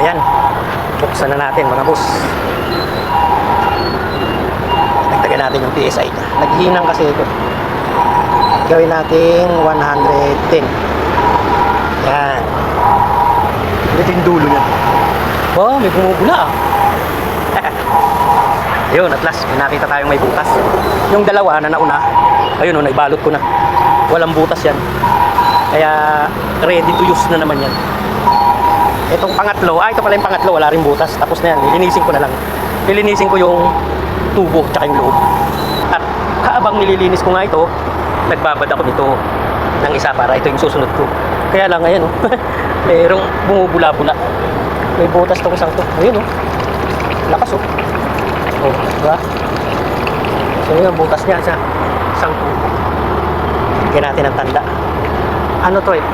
ayan. Buksan na natin mga boss. Dagdagan natin yung PSI niya. Naghinang kasi ito. Gawin natin 110. Yan. Ito yung dulo niya. Oh, may bumubula ah. Ayun, at last, may nakita tayong may butas. Yung dalawa na nauna, ayun o, naibalot ko na. Walang butas yan. Kaya, ready to use na naman yan. Itong pangatlo, ah, ito pala yung pangatlo, wala rin butas. Tapos na yan, lilinisin ko na lang. Lilinisin ko yung tubo, tsaka yung loob. At kaabang nililinis ko nga ito, nagbabad ako nito ng isa para ito yung susunod ko. Kaya lang, ayan o, merong bumubula-bula. May butas tong isang to. Ayun o, lakas o. Oh, diba? So yun, butas niya sa isang tubo. Bigyan natin ng tanda. Ano to eh?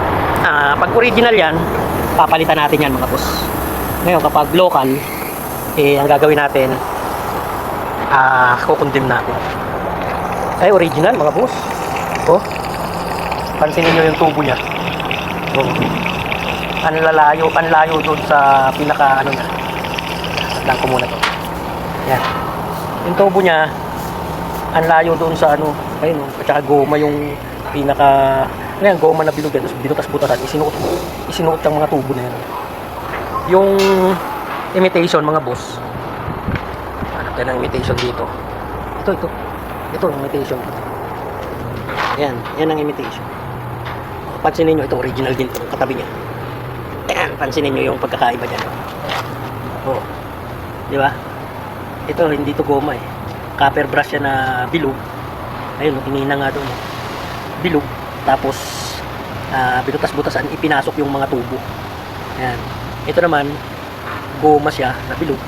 Ah, pag original yan, papalitan natin yan mga boss. Ngayon, kapag local, eh, ang gagawin natin, ah, kukundim natin. Ay, original mga boss. Oh, pansinin nyo yung tubo niya. Oh. Ang lalayo, ang layo doon sa pinaka ano niya. Lang ko muna to. Yan. Yung tubo niya, ang layo doon sa ano, ayun, oh, at saka goma yung pinaka, ano yan, goma na bilog yan, tapos binutas-butasan, isinuot, isinuot ang mga tubo na yan. Yung imitation, mga boss, hanap tayo ng imitation dito. Ito, ito. Ito, yung imitation. Yan, yan ang imitation. Pansinin nyo, ito original din ito, katabi niya. Ayan, pansinin nyo yung pagkakaiba dyan. Oh. Di ba? Ito, hindi to goma eh. Copper brush yan na bilog. Ayun, tinina nga doon. Bilog. Tapos, ah, binutas-butasan, ipinasok yung mga tubo. Ayan. Ito naman, goma siya na bilog.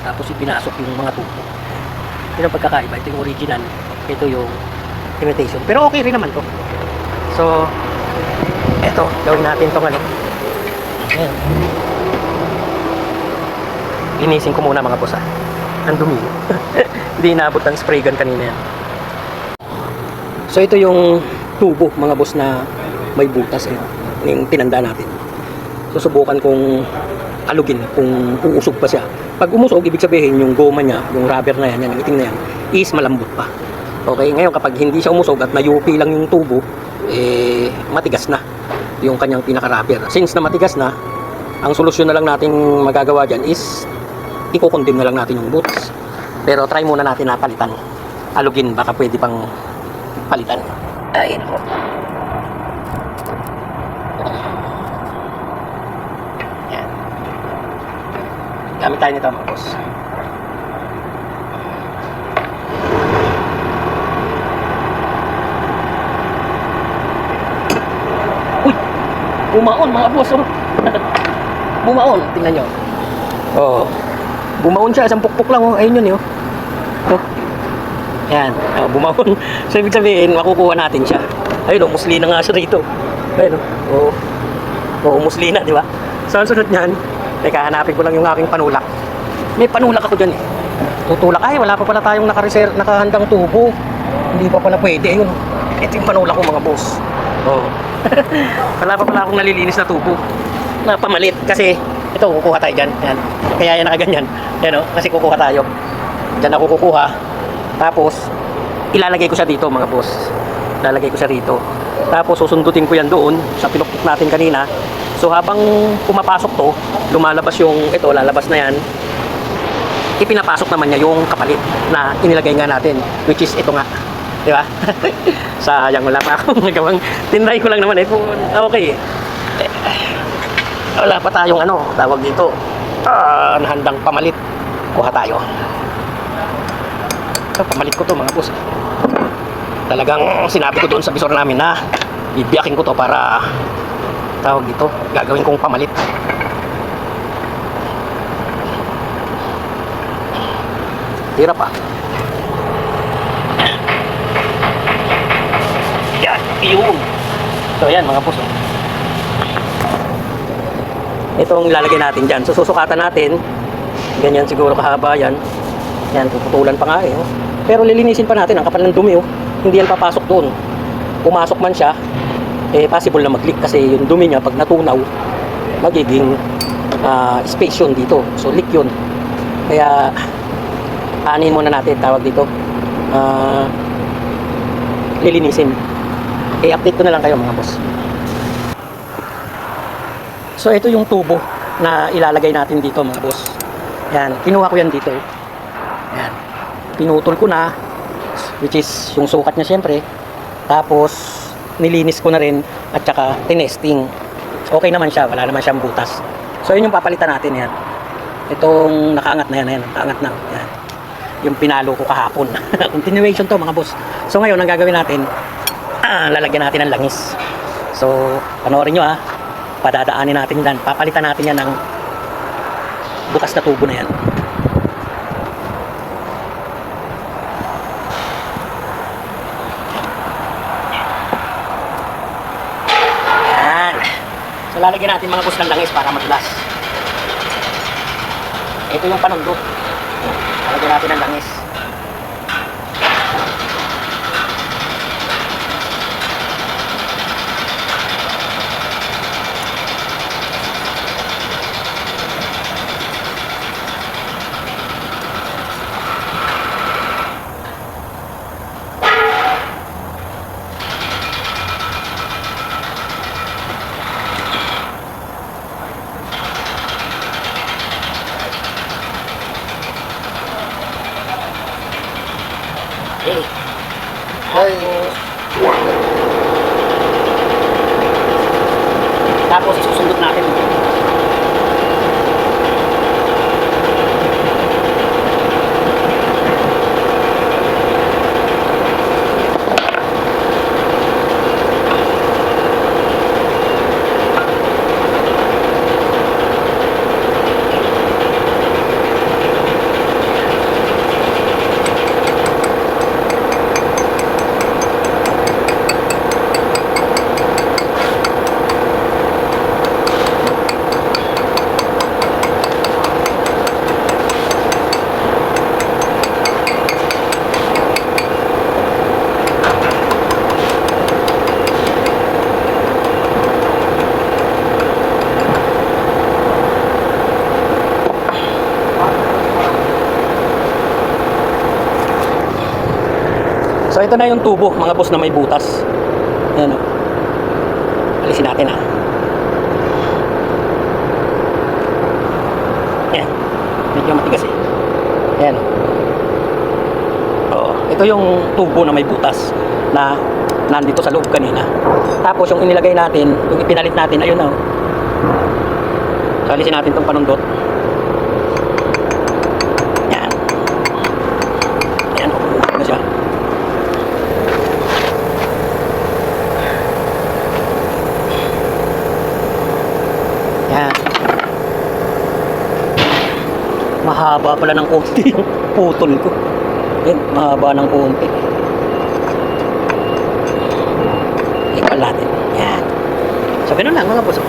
Tapos ipinasok yung mga tubo. Yun ang pagkakaiba. Ito yung original. Ito yung imitation. Pero okay rin naman to. So, eto, gawin natin tong ano. Ayan. Linisin ko muna mga boss ah. Ang dumi. Hindi inaabot ng spray gun kanina yan. So ito yung tubo mga boss na may butas eh. Yung tinanda natin. Susubukan kong alugin kung uusog pa siya. Pag umusog, ibig sabihin yung goma niya, yung rubber na yan, yung itim na yan, is malambot pa. Okay, ngayon kapag hindi siya umusog at nayupi lang yung tubo, eh, matigas na yung kanyang pinaka-rubber. Since na matigas na, ang solusyon na lang natin magagawa dyan is ikukundim na lang natin yung butas. Pero try muna natin na palitan. Alugin, baka pwede pang palitan. Ayun po. Yan. Gamit tayo nito mga boss. Uy! Bumaon mga boss. Oh. Bumaon. Tingnan nyo. Oo. Bumaon siya, isang pukpok lang oh. Ayun yun, oh. Oh. Yan, oh, bumaon. So, ibig sabihin, makukuha natin siya. Ayun, oh, muslina nga siya rito. Ayun, oh. Oo, oh, muslina, di ba? So, ang sunod niyan, teka, hanapin ko lang yung aking panulak. May panulak ako dyan, eh. Tutulak, ay, wala pa pala tayong nakareserve, nakahandang tubo. Hindi pa pala pwede, ayun. Ito yung panulak ko, mga boss. Oo. wala pa pala akong nalilinis na tubo. Na pamalit, kasi ito, kukuha tayo dyan. Yan. Kaya yan nakaganyan. Yan o, kasi kukuha tayo. Dyan ako kukuha. Tapos, ilalagay ko siya dito mga boss. Ilalagay ko siya rito. Tapos, susundutin ko yan doon sa pinukpok natin kanina. So, habang pumapasok to, lumalabas yung, ito, lalabas na yan. Ipinapasok naman niya yung kapalit na inilagay nga natin. Which is ito nga. Di ba? Sayang, wala pa akong nagawang. Tinry ko lang naman eh. Kung Okay. Wala pa tayong ano, tawag dito. Ah, handang pamalit. Kuha tayo. Ito, pamalit ko to mga boss. Talagang sinabi ko doon sa bisor namin na ibiyakin ko to para tawag dito, gagawin kong pamalit. Hirap ah. Yan, yun. So yan mga boss. oh. Ito ang ilalagay natin dyan. So susukatan natin. Ganyan siguro kahaba yan. Yan, puputulan pa nga eh. oh. Pero lilinisin pa natin. Ang kapal ng dumi oh. Hindi yan papasok doon. Pumasok man siya, eh possible na mag-leak kasi yung dumi niya pag natunaw, magiging ah, space yun dito. So leak yun. Kaya aanin muna natin tawag dito. Ah, lilinisin. I-update ko na lang kayo mga boss. So ito yung tubo na ilalagay natin dito mga boss. Yan, kinuha ko yan dito. Yan. Pinutol ko na which is yung sukat niya syempre. Tapos nilinis ko na rin at saka tinesting. Okay naman siya, wala naman siyang butas. So yun yung papalitan natin yan. Itong nakaangat na yan, yan nakaangat na. Yan. Yung pinalo ko kahapon. Continuation to mga boss. So ngayon ang gagawin natin, ah, lalagyan natin ng langis. So panoorin nyo ah. Padadaanin natin yan. Papalitan natin yan ng bukas na tubo na yan. Lalagyan natin mga boss ng langis para madulas. Ito yung panundot. Lalagyan natin ng langis. Okay. Tapos isusundot natin. Ito na yung tubo, mga boss na may butas. Ayan o. Alisin natin ah. Ayan. Medyo matigas eh. Ayan o. Oo. Ito yung tubo na may butas na nandito sa loob kanina. Tapos yung inilagay natin, yung ipinalit natin, ayun na o. So alisin natin itong panundot. Ayan. Ayan o. Ano siya? Yan. Mahaba pala ng konti yung putol ko. Yan, mahaba ng konti. Ikal natin. Yan. So, ganun lang mga boss.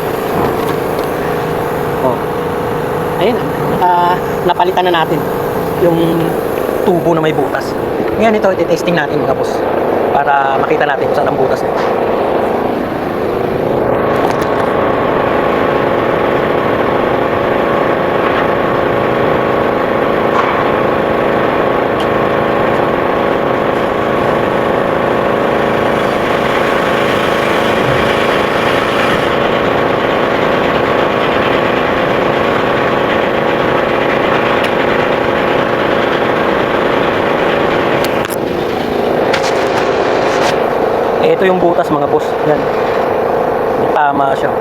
Oh. Ayun, naka, napalitan na natin yung tubo na may butas. Ngayon ito, iti-testing natin mga boss. Para makita natin kung saan ang butas nito. Ito yung butas mga boss. Yan. Tama siya.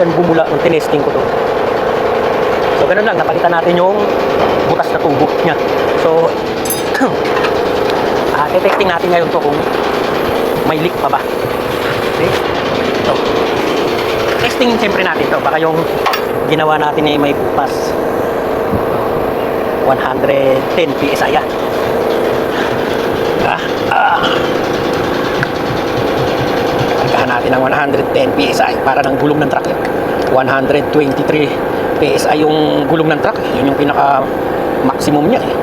Yan bumula nung tinesting ko to. So, ganun lang. Napalitan natin yung butas na tubo niya. So, ah, detecting natin ngayon to kung may leak pa ba. Okay? Ito. Testing siyempre natin to. Baka yung ginawa natin ay may butas. 110 PSI yan. 110 PSI para ng gulong ng truck yun. 123 PSI yung gulong ng truck. Yun yung pinaka maximum niya eh.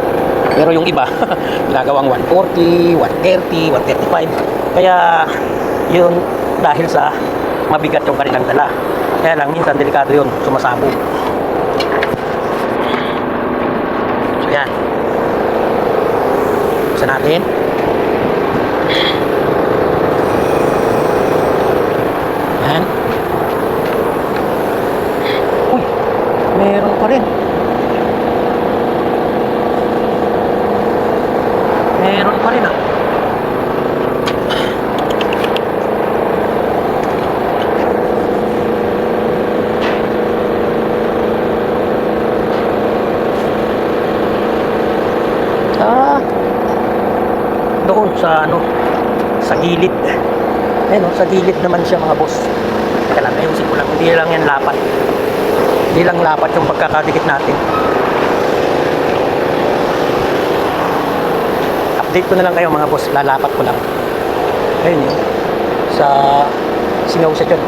Pero yung iba, ginagawang 140, 130, 135. Kaya yun dahil sa mabigat yung kanilang dala. Kaya lang, minsan delikado yun, sumasabog. So yan. Buksan natin. Yan. Uy, meron pa rin. Meron pa rin ah. Ah, doon sa ano, sa gilid. Ayun, oh, sa gilid naman siya mga boss. Lang, ayusin ko lang. Hindi lang yan lapat. Hindi lang lapat yung pagkakadikit natin. Update ko na lang kayo mga boss. Lalapat ko lang. Ayun yun. Sa singaw siya dyan.